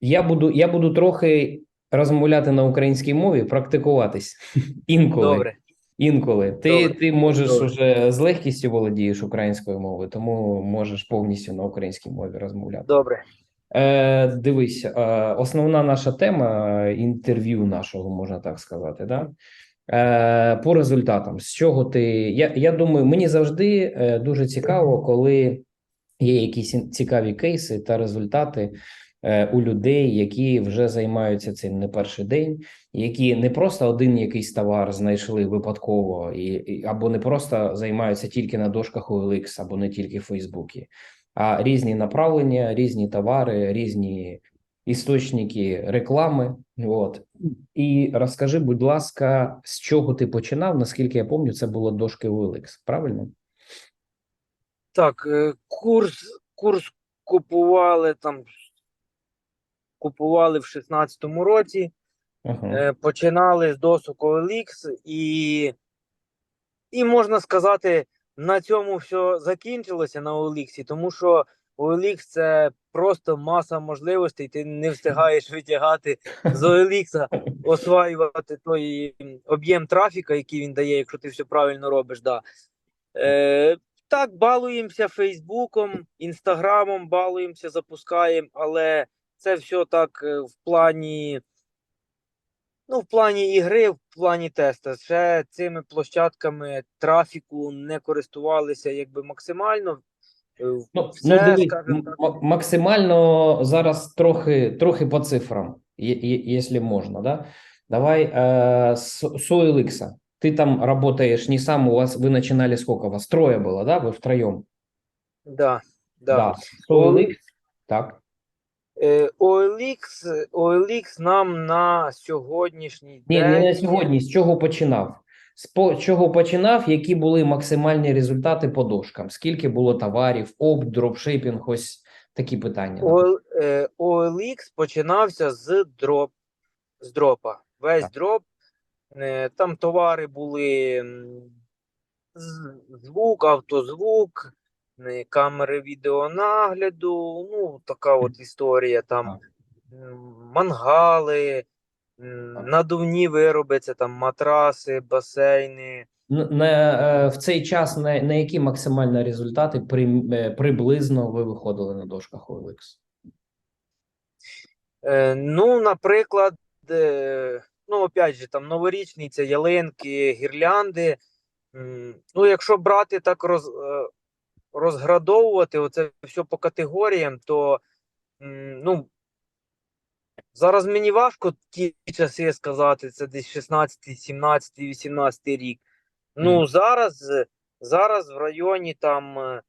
Я буду, я буду трохи розмовляти на українській мові, практикуватись інколи. Добре. Інколи. Ти, Добре. ти можеш Добре. уже з легкістю володієш українською мовою, тому можеш повністю на українській мові розмовляти. Добре. Е, дивись, е, основна наша тема е, інтерв'ю нашого, можна так сказати, да? Е, по результатам. З чого ти. Я, я думаю, мені завжди е, дуже цікаво, коли є якісь цікаві кейси та результати у людей, які вже займаються цим не перший день, які не просто один якийсь товар знайшли випадково, і, і або не просто займаються тільки на дошках OLX, або не тільки в Фейсбуці, а різні направлення, різні товари, різні істочники реклами. От і розкажи, будь ласка, з чого ти починав? Наскільки я пам'ятаю, це було дошки OLX, правильно? Так, е, курс, курс купували там. Купували в 16-му році. Е, починали з досок OLX і, і можна сказати, на цьому все закінчилося на OLX, тому що OLX це просто маса можливостей, ти не встигаєш витягати з OLX, осваювати той об'єм трафіка, який він дає, якщо ти все правильно робиш. Да. Е, так, балуємося Фейсбуком, Інстаграмом, балуємося, запускаємо, але це все так е, в плані. Ну, в плані ігри, в плані теста, ще цими площадками трафіку не користувалися якби максимально. Е, Ну, все, ну дивись, скажімо м- так. м- максимально зараз трохи, трохи по цифрам, є- є- якщо можна, да? Давай э, с, с OLX. Ты там работаешь не сам, у вас, вы начинали сколько? У вас трое было, да? Вы втроем? Да, да. С OLX, так. Е, OLX, OLX нам на сьогоднішній Ні, день. не на сьогодні, з чого починав? З чого починав, які були максимальні результати по дошкам? Скільки було товарів, опт, дропшипінг, ось такі питання. О- е, OLX починався з дроп, з дропа. Весь Так. дроп. Е, Там товари були звук, автозвук, камери відеонагляду. Ну, така от історія. Там мангали, надувні вироби, це там матраси, басейни. Н- На, е, в цей час на, на які максимальні результати при, е, приблизно ви виходили на дошках OLX? Е, ну, наприклад, е, ну, опять же, там новорічні це ялинки, гірлянди. Ну, якщо брати так роз, е, розградовувати оце все по категоріям, то ну, зараз мені важко ті часи сказати, це десь 16, 17, 18 рік. Ну, Мгм. зараз, зараз в районі там е,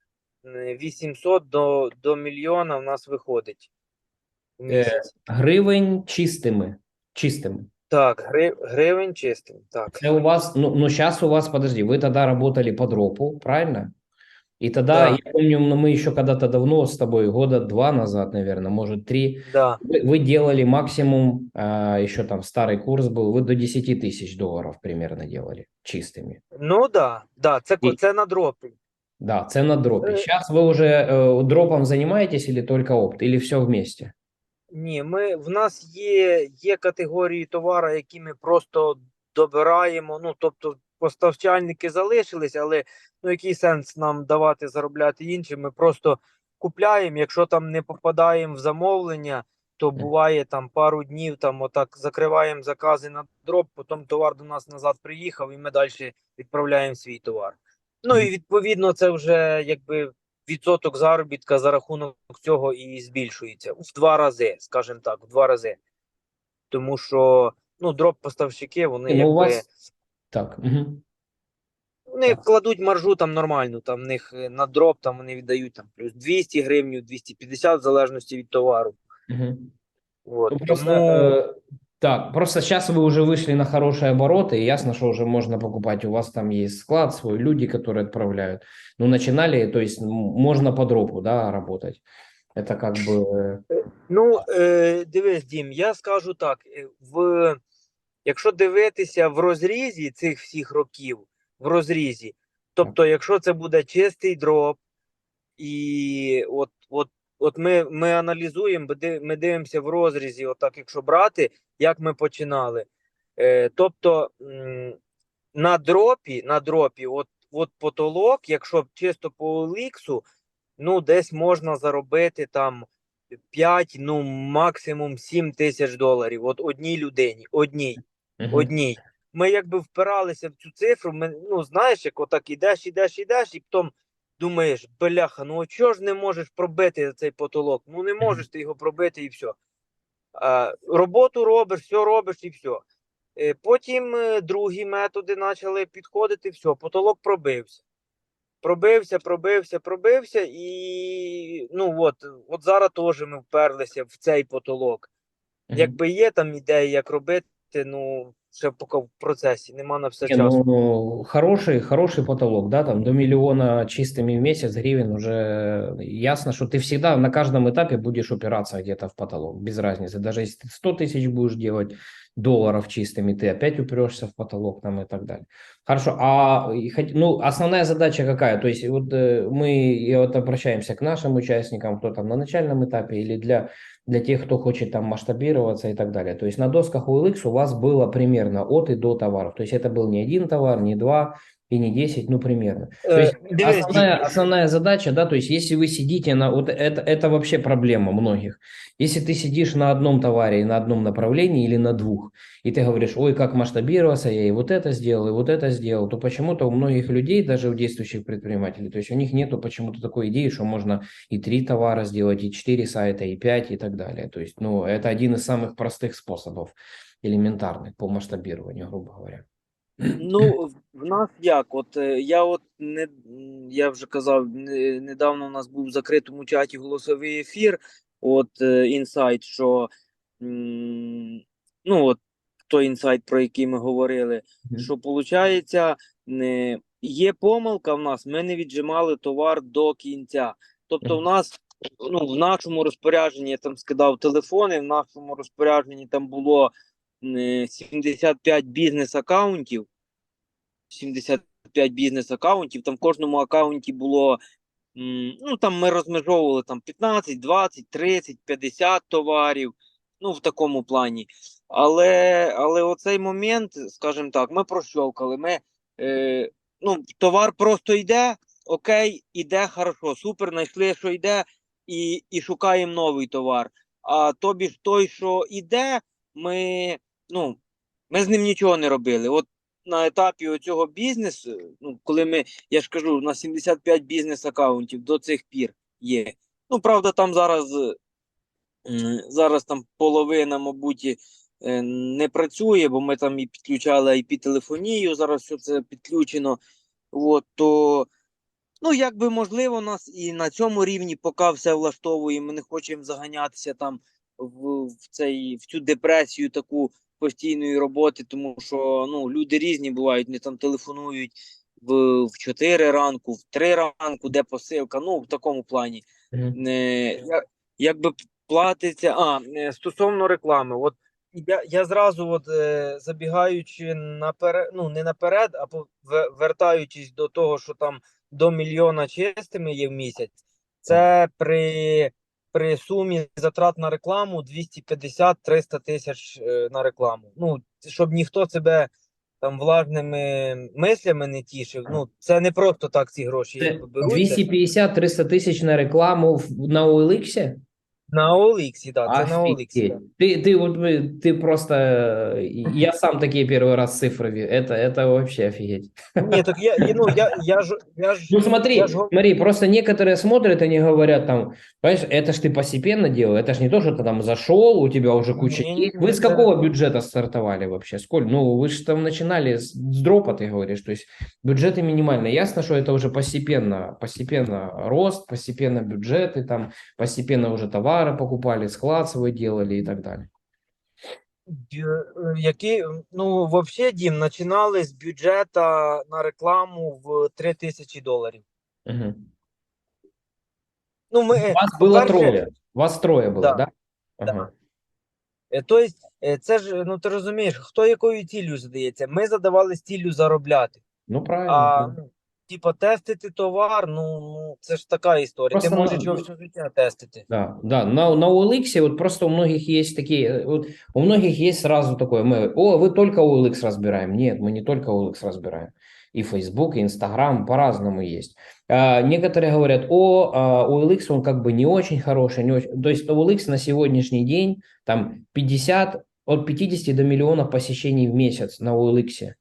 800 до, до мільйона в нас виходить Е. Гривень чистими. Чистими. Так, гри, гривень чистим. Так. Це у вас, ну, ну сейчас у вас, подожди, вы тогда работали по дропу, правильно? И тогда, Да. я помню, ну, мы еще когда-то давно с тобой, года два назад, наверное, может, три, Да. вы, вы делали максимум, а, еще там старый курс был, вы до 10 тысяч долларов примерно делали чистыми. Ну да, да, це, ко- І- це на дропі. Да, це на дропе. Э. Сейчас вы уже э, дропом занимаетесь или только опт, или все вместе? Ні, ми, в нас є, є категорії товару, які ми просто добираємо. Ну, тобто, поставчальники залишились, але ну, який сенс нам давати заробляти іншим? Ми просто купляємо. Якщо там не попадаємо в замовлення, то буває там пару днів, там отак закриваємо закази на дроп, потім товар до нас назад приїхав, і ми далі відправляємо свій товар. Ну і відповідно, це вже якби відсоток заробітка за рахунок цього і збільшується в два рази, скажімо так, в два рази. Тому що ну, дроп-поставщики, вони Ну, якби вас... Так, угу. вони так. кладуть маржу там нормальну. Там в них е, на дроп там вони віддають там плюс 200 гривень, 250 в залежності від товару. Угу. От, Ну, просто, тому э, так, просто сейчас вы уже вышли на хорошие обороты, и ясно, что уже можно покупать. У вас там есть склад свой, люди, которые отправляют. Ну, начинали, то есть м, можно по дропу, да, работать. Это как бы... э, Ну, е, дивись, Дім, я скажу так: е, в, якщо дивитися в розрізі цих всіх років, в розрізі, тобто, якщо це буде чистий дроп, і от, от от ми, ми аналізуємо, ми дивимося в розрізі, отак, якщо брати, як ми починали. Е, тобто на дропі, на дропі, от, от потолок, якщо чисто по OLX, ну десь можна заробити там 5, ну максимум 7 тисяч доларів. От одній людині, одній. Одній. Ми якби впиралися в цю цифру. Ми, ну знаєш, як отак ідеш, ідеш, ідеш, і потім думаєш, бляха, ну чого ж не можеш пробити цей потолок? Ну не можеш ти його пробити і все. А, роботу робиш, все робиш і все. Потім е, другі методи почали підходити, все, потолок пробився. Пробився, пробився, пробився, і ну от, от зараз теж ми вперлися в цей потолок. Якби є там ідеї, як робити, ну ще поки в процесі, нема на все Не, часу. ну, хороший, хороший потолок, да, там до миллиона чистыми в месяц гривен уже ясно, что ты всегда на каждом этапе будешь упираться где-то в потолок, без разницы. Даже если ты 100 тысяч будешь делать долларов чистыми, ты опять упрешься в потолок там и так далее. Хорошо, а ну, основная задача какая? То есть вот э, мы вот обращаемся к нашим участникам, кто там на начальном этапе или для для тех, кто хочет там масштабироваться и так далее. То есть на досках OLX у вас было примерно от и до товаров. То есть это был не один товар, не два и не 10, ну примерно. То Е, есть основная, основная задача, да, то есть если вы сидите на, вот это, это вообще проблема многих. Если ты сидишь на одном товаре и на одном направлении или на двух, и ты говоришь, ой, как масштабироваться, я и вот это сделал, и вот это сделал, то почему-то у многих людей, даже у действующих предпринимателей, то есть у них нету почему-то такой идеи, что можно и три товара сделать, и четыре сайта, и пять, и так далее. То есть, ну, это один из самых простых способов, элементарных по масштабированию, грубо говоря. Ну, в- нас як? От е, я от не я вже казав, не- недавно у нас був в закритому чаті голосовий ефір. От е, інсайт, що м, ну от той інсайт, про який ми говорили, Мгм. що виходить, не є помилка в нас, ми не віджимали товар до кінця. Тобто, в нас ну, в нашому розпорядженні я там скидав телефони, в нашому розпорядженні там було 75 бізнес-аккаунтів. 75 бізнес-аккаунтів. Там в кожному аккаунті було. Ну, там ми розмежовували там 15, 20, 30, 50 товарів. Ну, в такому плані. Але, але оцей момент, скажімо так, ми прощолкали. Ми, е, ну, товар просто йде, окей, іде хорошо, супер, знайшли, що йде, і, і шукаємо новий товар. А тобі ж той, що йде, ми, ну, ми з ним нічого не робили. От на етапі оцього бізнесу, ну, коли ми, я ж кажу, на 75 бізнес-аккаунтів до цих пір є. Ну, правда, там зараз, зараз там половина, мабуть, е, не працює, бо ми там і підключали IP-телефонію, зараз все це підключено. От, то, ну, якби можливо, нас і на цьому рівні поки все влаштовує. Ми не хочемо заганятися там в, в, цей, в цю депресію таку постійної роботи, тому що ну, люди різні бувають, вони там телефонують в, в 4 ранку, в 3 ранку, де посилка, ну, в такому плані. Не, я, якби платиться. А, е, стосовно реклами, от я, я зразу, от, е, забігаючи наперед, ну не наперед, а вертаючись до того, що там до мільйона чистими є в місяць, це при, при сумі затрат на рекламу 250-300 тисяч е, на рекламу. Ну, щоб ніхто себе там влажними мислями не тішив. Ну, це не просто так ці гроші Це беруться. 250-300 тисяч на рекламу в- на OLX? На OLX, так, це на OLX. Офигеть. да. Ты, ты, вот, мы- ты просто... Я сам такие первый раз цифры вижу. Это, это вообще офигеть. Ні, так я, ну, я, я ж, я ж, Ну смотри, я ж смотри, просто некоторые смотрят, они говорят там, понимаешь, это ж ты постепенно делал, это ж не то, что ты там зашел, у тебя уже куча Не-не-не, денег. Вы с какого бюджета стартовали вообще? Сколь? Ну, вы же там начинали с, с дропа, ты говоришь, то есть бюджеты минимальные. Ясно, что это уже постепенно, постепенно рост, постепенно бюджеты, там, постепенно уже товары покупали, склад свой делали и так далее. бю- е, які, ну, вообще, Дім, починали з бюджета на рекламу в 3 тисячі доларів. Мгм. Ну, ми, Вас было по-перше, трое, вас трое было, Да. да? Да. Ага. е, Тобто, е, це ж, ну ти розумієш, хто якою ціллю задається? Ми задавали ціллю заробляти. Ну, правильно. А, правильно. ну, типа, тестити товар, ну, ну це ж така історія. Ти Просто можеш на- його все життя тестити. Да, да. На, на OLX вот просто у многих есть такие, э, вот у многих есть сразу такое, мы, о, вы только OLX разбираем. Нет, мы не только OLX разбираем. И Facebook, и Instagram по-разному есть. А, некоторые говорят, о, а, OLX, он как бы не очень хороший. Не очень... То есть OLX на сегодняшний день там 50, от 50 до миллиона посещений в месяц на OLX.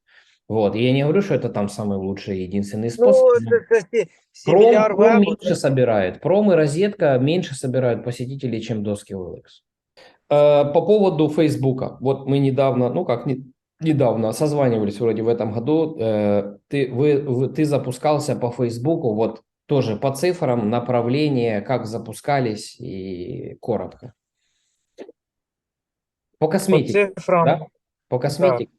Вот. И я не говорю, что это там самый лучший, единственный способ. Ну, но- це, це всі, всі Пром, мільярд пром веб, меньше собирает. Пром и розетка меньше собирают посетителей, чем доски OLX. Э, По поводу Фейсбука. Вот мы недавно, ну как не- недавно, созванивались вроде в этом году. Э, Ты, вы, вы- ты запускался по Фейсбуку, вот тоже по цифрам, направление, как запускались и коротко. По по косметике, цифрам, да? По косметике.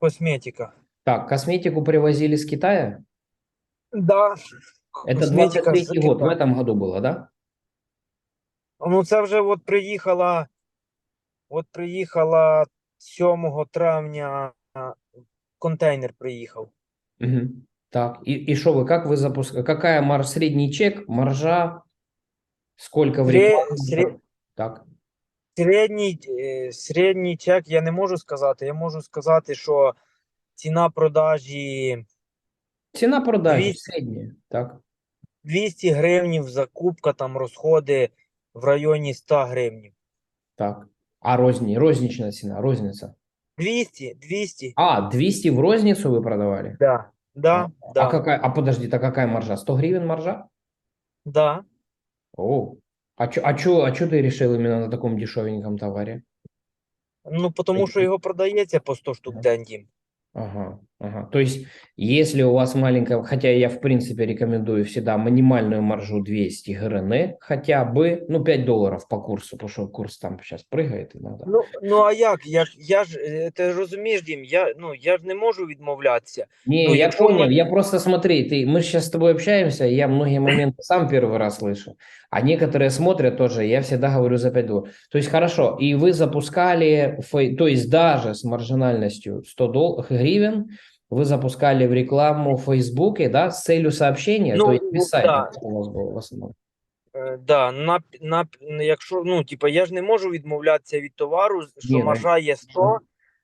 косметика. Так, косметику привозили с Китая? Да. Это Косметика 23 з год, в Китаю. этом году было, да? Ну, це вже от приїхала, от приїхала 7 травня а, контейнер приїхав. Мгм. Так, и, и что вы, как вы запускаете, какая мар, средний чек, маржа, сколько в Сре- рекламу? сре- Так, Середній, е, середній чек я не можу сказати. Я можу сказати, що ціна продажі цена продажи Двести. средняя, так, 200 гривнів, закупка, там розходи в районі 100 гривнів. так. А розни, розничная цена, розница. 200, 200, А, 200 в розницу вы продавали? да, да, А, да, а какая, а подожди, так какая маржа? 100 гривен маржа? да. О, а чё, а чё, а чё ты решил именно на таком дешевеньком товаре? Ну, тому що його продається по 100 штук в день, Дім. Ага, ага. То есть, если у вас маленькая, хотя я в принципе рекомендую всегда минимальную маржу 200 ГРН, хотя бы, ну, 5 долларов по курсу, потому что курс там сейчас прыгает иногда. Ну, ну а як? Я, ж- я ж, е, ти розумієш, Дім, я, ну, я ж не можу відмовлятися. Не, ну, я якщо понял, мы- я просто смотри, ты, мы сейчас с тобой общаемся, я многие моменты сам первый раз слышу, а некоторые смотрят тоже, я всегда говорю за 5 долларов. То есть, хорошо, и вы запускали, фей- то есть, даже с маржинальностью 100 дол- гривен, вы запускали в рекламу в Фейсбуке, да, с целью сообщения, Ну, то есть, без сайта да. у вас было в основном. Е, да, на, на, якщо, ну, типа, я ж не можу відмовлятися від товару, що Ні, маржа є 100,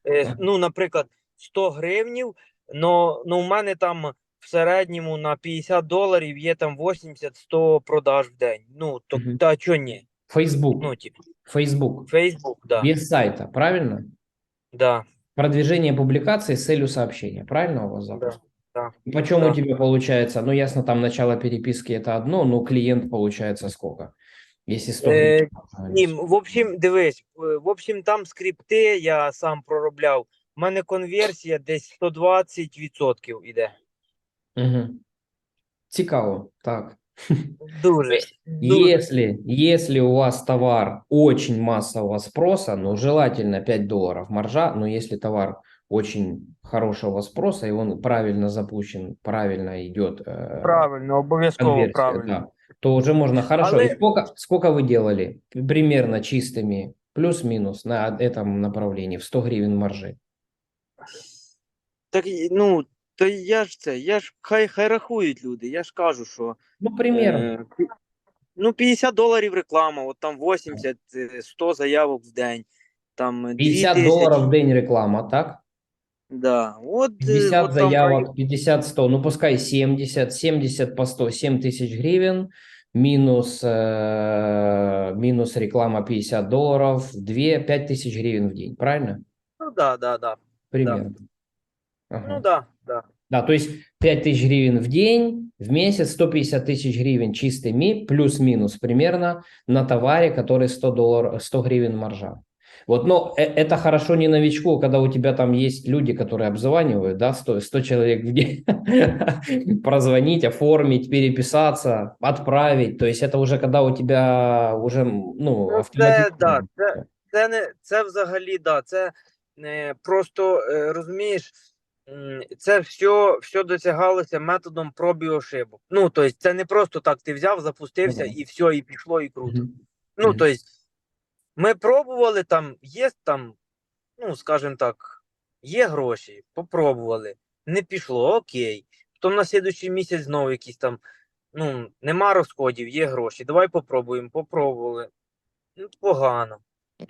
е, ну, наприклад, 100 гривнів, но, ну, у мене там в середньому на 50 доларів є там 80-100 продаж в день. Ну, то, Мгм. та чого ні? Facebook, Ну, типу, Facebook, Facebook, да, без сайта, правильно? да, Продвижение публикаций с целью сообщения, правильно у вас да, запуск? да. И почем Да. у тебя получается? Ну, ясно, там начало переписки это одно, но клиент получается сколько? Если 100 Е, Ні, в общем, дивись, в общем, там скрипти я сам проробляв. У мене конверсія десь 120% іде. Мгм. Цікаво, так. Дуже. Если, если у вас товар очень массового спроса, ну, желательно 5 долларов маржа, но если товар очень хорошего спроса, и он правильно запущен, правильно идет э, Правильно, обов'язково правильно. да, то уже можно хорошо. И Але- сколько, сколько вы делали примерно чистыми, плюс-минус на этом направлении, в 100 гривен маржи? Так, ну, то я ж це, я ж хай, хай рахують люди. Я ж кажу, що Ну, примерно. е, пі- ну, 50 доларів реклама, от там 80, е, 100 заявок в день. Там е, 50 2000, долларов в день реклама, так? Да. От, е, 50 от там заявок, 50-100, ну пускай 70, 70 по 100, 7 тысяч гривен, минус, э, минус реклама 50 долларов, 2, 5 тысяч гривен в день, правильно? Ну, да, да, да. Примерно. Ага. Ну, да, да. Да, то есть 5 тысяч гривен в день, в месяц 150 тысяч гривен чистыми, плюс-минус примерно на товаре, который 100, долларов, 100 гривен маржа. Вот, но э- это хорошо не новичку, когда у тебя там есть люди, которые обзванивают, да, 100, 100 человек в день, прозвонить, оформить, переписаться, отправить, то есть это уже когда у тебя уже, ну, Ну, це, автоматически. да, це, це, не, це взагалі, да, це не просто, е, розумієш, м, це все, все досягалося методом проб і ошибок. Ну, тобто, це не просто так, ти взяв, запустився Мгм. і все, і пішло, і круто. Мгм. Ну, тобто, ми пробували там, є там, ну, скажімо так, є гроші, попробували, не пішло, окей. потім на слідуючий місяць знову якісь там, ну, нема розходів, є гроші. Давай попробуємо, попробували. Ну, погано.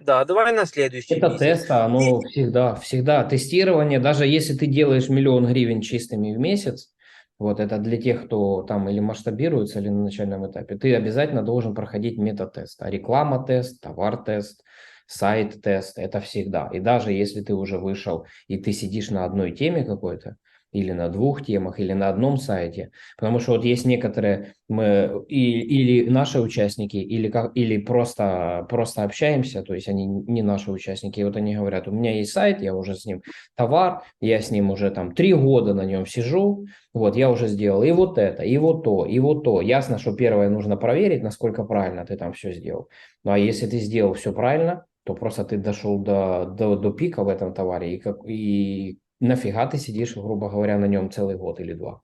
Да, давай на слідуючий Это тест, а оно всегда, всегда тестирование, даже если ты делаешь миллион гривен чистыми в месяц, вот это для тех, кто там или масштабируется, или на начальном этапе, ты обязательно должен проходить метатест, а реклама-тест, товар-тест, сайт-тест, это всегда. И даже если ты уже вышел и ты сидишь на одной теме какой-то, или на двух темах, или на одном сайте, потому что вот есть некоторые мы и, или наши участники, или как, или просто просто общаемся, то есть они не наши участники, и вот они говорят, у меня есть сайт, я уже с ним товар, я с ним уже там три года на нем сижу, вот я уже сделал и вот это, и вот то, и вот то. Ясно, что первое нужно проверить, насколько правильно ты там все сделал. Ну а если ты сделал все правильно, то просто ты дошел до, до, до пика в этом товаре, и, как, и нафига ты сидишь, грубо говоря, на нем целый год или два.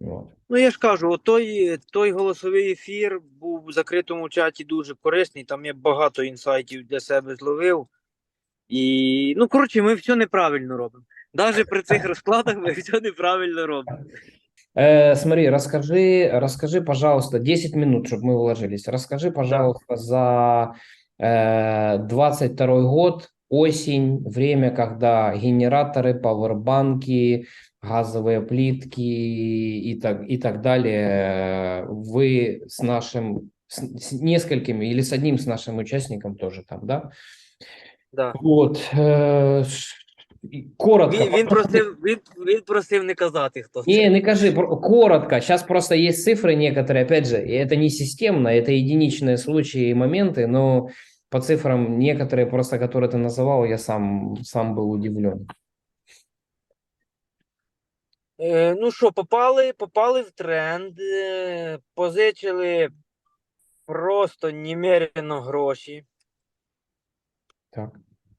Вот. Ну, я ж кажу, от той, той голосовий ефір був в закритому чаті дуже корисний. Там я багато інсайтів для себе зловив. І, ну, коротше, ми все неправильно робимо. Навіть при цих розкладах ми все неправильно робимо. Э, смотри, расскажи, расскажи, пожалуйста, 10 минут, чтобы мы вложились. Расскажи, пожалуйста, за э, 22 год, осень, время, когда генераторы, пауэрбанки, газовые плитки и так, и так далее, э, вы с нашим, с, с несколькими или с одним с нашим участником тоже там, да? Да. Вот, э, ш- и коротко. Він, він, попроси- просив, він, він просив не казати, хто це. не, не кажи, про- коротко. Сейчас просто есть цифры некоторые, опять же, и это не системно, это единичные случаи и моменты, но по цифрам некоторые просто, которые ты называл, я сам, сам был удивлен. Е, ну що, попали, попали в тренд, е, позичили просто немерено гроші. Так.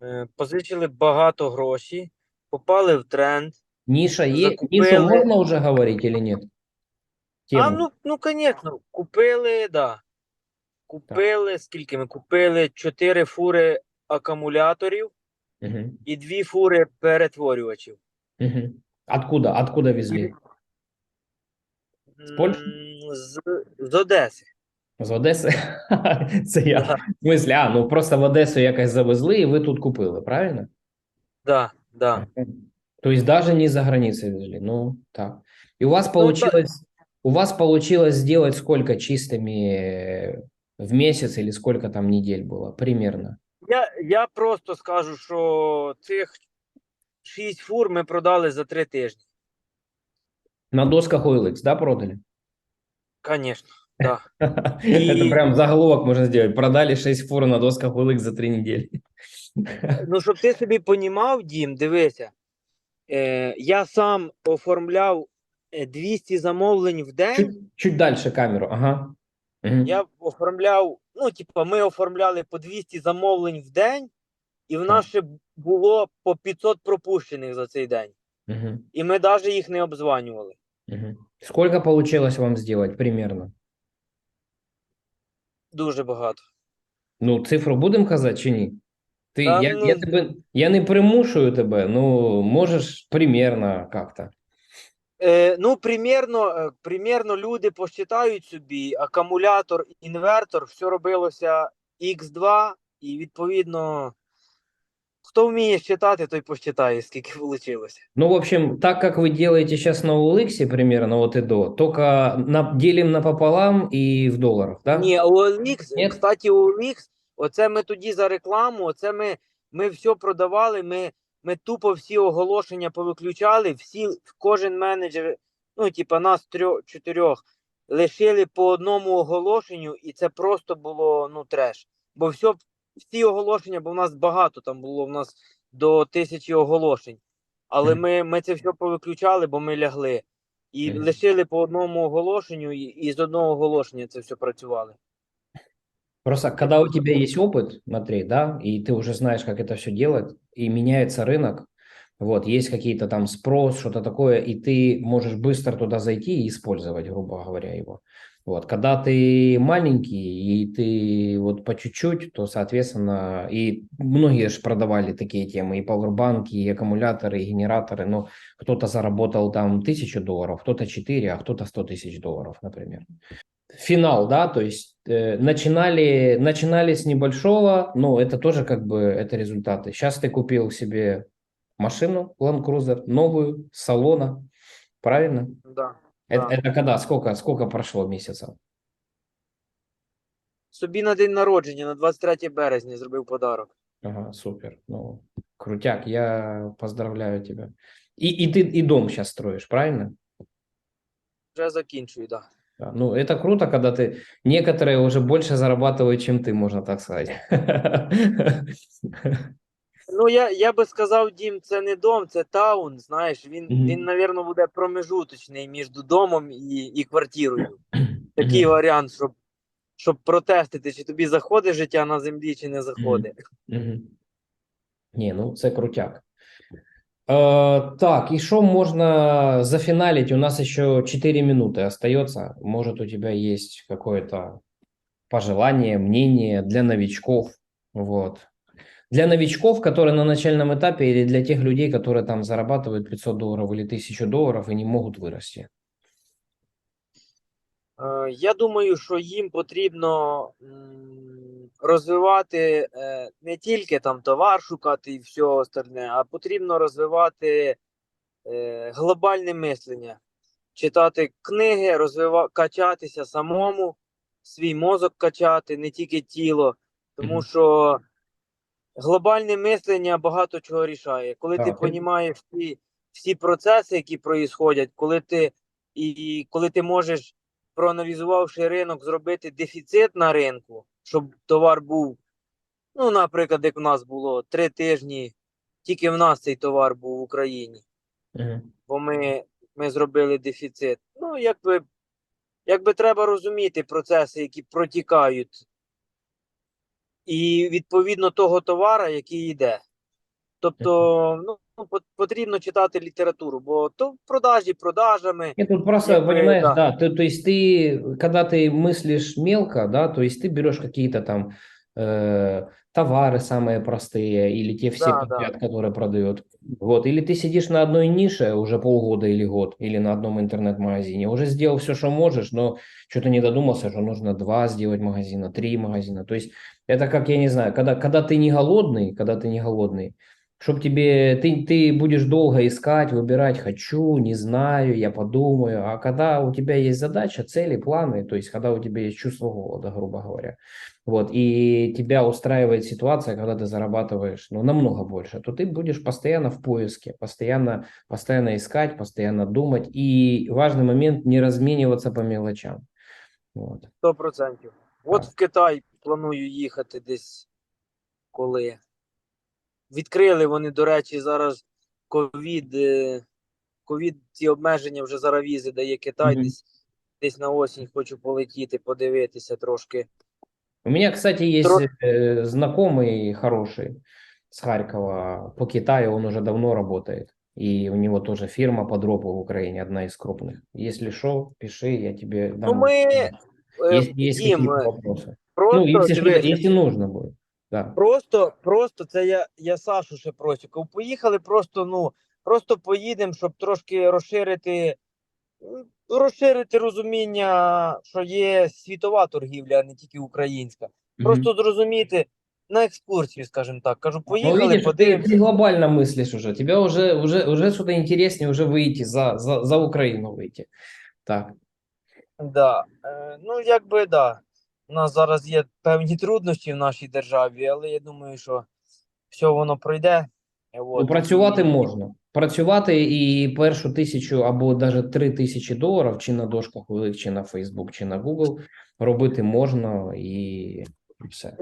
Е, позичили багато грошей, попали в тренд. Ниша, е... Закупили. Нишу можно уже говорить или нет? А, Тему. ну, ну, звісно, купили, да. Купили, скільки ми купили? Чотири фури акумуляторів Мгм. і дві фури перетворювачів. Мгм. Откуда? Откуда везли? З Польщі? М, З, з Одеси. З Одеси? Це я. Да, В смысле, а, ну просто в Одесу якось завезли, і ви тут купили, правильно? да, да. То есть даже не за границей везли. Ну, так. И у вас да. получилось, у вас получилось сделать сколько чистыми э, в месяц или сколько там недель было примерно? Я, я просто скажу, що цих шість фур ми продали за три тижні. На досках OLX, да, продали? Звісно, да. Это прям заголовок можно сделать. Продали 6 фур на досках OLX за 3 недели. Ну, щоб ти собі понімав, Дім, дивися. Е, я сам оформляв е, 200 замовлень в день. Чуть, чуть дальше камеру, ага. Мгм. Я оформляв, ну, типа, ми оформляли по 200 замовлень в день, і в нас ще було по 500 пропущених за цей день. Мгм. І ми навіть їх не обзванювали. Мгм. Сколько получилось вам сделать примерно? Дуже багато. Ну, цифру будемо казати чи ні? Ти, Та я, я, ну- тебе, я не примушую тебе, ну, можеш примерно как-то. Е, ну, примірно, е, примірно люди посчитають собі, акумулятор, інвертор, все робилося X2, і відповідно, хто вміє считати, той посчитає, скільки вийшло. Ну, в общем, так как вы делаете сейчас на OLX примерно от и до, только на, делим напополам и в долларах, да? Ні, OLX, Ні? кстати, OLX, оце ми тоді за рекламу, оце ми, ми все продавали, ми, ми тупо всі оголошення повиключали, всі, кожен менеджер, ну, типа нас трьох, чотирьох, лишили по одному оголошенню, і це просто було, ну, треш. Бо все, всі оголошення, бо в нас багато там було, в нас до тисячі оголошень. Але ми, ми це все повиключали, бо ми лягли. І лишили по одному оголошенню, і, і з одного оголошення це все працювали. Просто когда у тебя есть опыт, смотри, да, и ты уже знаешь, как это все делать, и меняется рынок, вот, есть какие-то там спрос, что-то такое, и ты можешь быстро туда зайти и использовать, грубо говоря, его, Вот, когда ты маленький и ты вот по чуть-чуть, то, соответственно, и многие же продавали такие темы, и пауэрбанки, и аккумуляторы, и генераторы, но кто-то заработал там тысячу долларов, кто-то 4, а кто-то 100 тысяч долларов, например. Финал, да, то есть э, начинали, начинали с небольшого, но это тоже как бы это результаты. Сейчас ты купил себе машину Land Cruiser, новую, с салона, правильно? Да. Это, Да. это когда? Сколько, сколько прошло месяцев? Собі на день народження, на 23 березня, зробив подарок. Ага, супер. Ну, крутяк, я поздравляю тебя. И, и ты и дом сейчас строишь, правильно? Вже закінчую, так. Да. Да. Ну, это круто, когда ты... Некоторые уже больше зарабатывают, чем ты, можно так сказать. Ну, я, я би сказав, дім, це не дом, це таун. Знаєш, він, Мгм. він, напевно, буде промежуточний між домом і, і квартирою. Такий варіант, щоб, щоб протестити, чи тобі заходить життя на землі, чи не заходить. Мгм. Ні, ну це крутяк. Е, так, і що можна зафіналить? У нас еще 4 минуты остается. Может, у тебя есть какое-то пожелание, мнение для новичков? Вот. Для новичков, которые на начальном этапе, или для тех людей, которые там зарабатывают 500 долларов или 1000 долларов и не могут вырасти? Е, Я думаю, що їм потрібно м, Розвивати е, не тільки там товар шукати і все остальне, а потрібно розвивати е, глобальне мислення, читати книги, розвива... качатися самому, свій мозок качати, не тільки тіло, тому що глобальне мислення багато чого рішає. Коли ти розумієш всі, всі процеси, які проїсходять, коли ти і коли ти можеш, проаналізувавши ринок, зробити дефіцит на ринку, щоб товар був, ну, наприклад, як в нас було три тижні, тільки в нас цей товар був в Україні, Мгм. бо ми, ми зробили дефіцит. Ну, якби, якби треба розуміти процеси, які протікають, і відповідно того товара, який йде. Тобто, ну, пот- потрібно читати літературу, бо то в продажі продажами. Нет, тут просто, Как бы, понимаешь, да. да, ты, то есть ты, когда ты мыслишь мелко, да, то есть ты берешь какие-то там э, товары самые простые или те все Да, да. подряд, которые продают, вот, или ты сидишь на одной нише уже полгода или год, или на одном интернет-магазине, уже сделал все, что можешь, но что-то не додумался, что нужно два сделать магазина, три магазина, то есть это как, я не знаю, когда, когда ты не голодный, когда ты не голодный, Чтоб тебе, ты, ты будешь долго искать, выбирать, хочу, не знаю, я подумаю. А когда у тебя есть задача, цели, планы, то есть когда у тебя есть чувство голода, грубо говоря, вот, и тебя устраивает ситуация, когда ты зарабатываешь, ну, намного больше, то ты будешь постоянно в поиске, постоянно, постоянно искать, постоянно думать. И важный момент не размениваться по мелочам. Вот. 100%. От Так. в Китай планую їхати десь коли. Відкрили вони, до речі, зараз ковід. е, Ковід ці обмеження вже зараз візи дає Китай. Мгм. Десь, десь на осінь хочу полетіти, подивитися трошки. У меня, кстати, есть Тро- э, знакомый хороший с Харькова по Китаю, он уже давно работает. И у него тоже фирма по дропу в Украине, одна из крупных. Если что, пиши, я тебе Ну, дам. ми, е, Есть, есть Дім, какие-то е, вопросы. просто, Ну, если, что-то- дивися, если нужно будет. Да. Просто, просто це я, я Сашу ще просю. Кажу, Поїхали просто, ну, просто поїдемо, щоб трошки розширити, м, розширити розуміння, що є світова торгівля, а не тільки українська. Просто зрозуміти на екскурсію, скажімо так. Кажу, Ну, поїхали, видишь, ты, подивимося. ты глобально мыслишь уже. Тебя уже, уже, уже что-то интереснее уже выйти, за, за, за Украину выйти. Так. Да. Е, ну, якби да. У нас зараз є певні труднощі в нашій державі, але я думаю, що все воно пройде. От. Ну, працювати можна. Працювати і першу тисячу або навіть три тисячі доларів чи на дошках велик, чи на Facebook, чи на Google робити можна і все.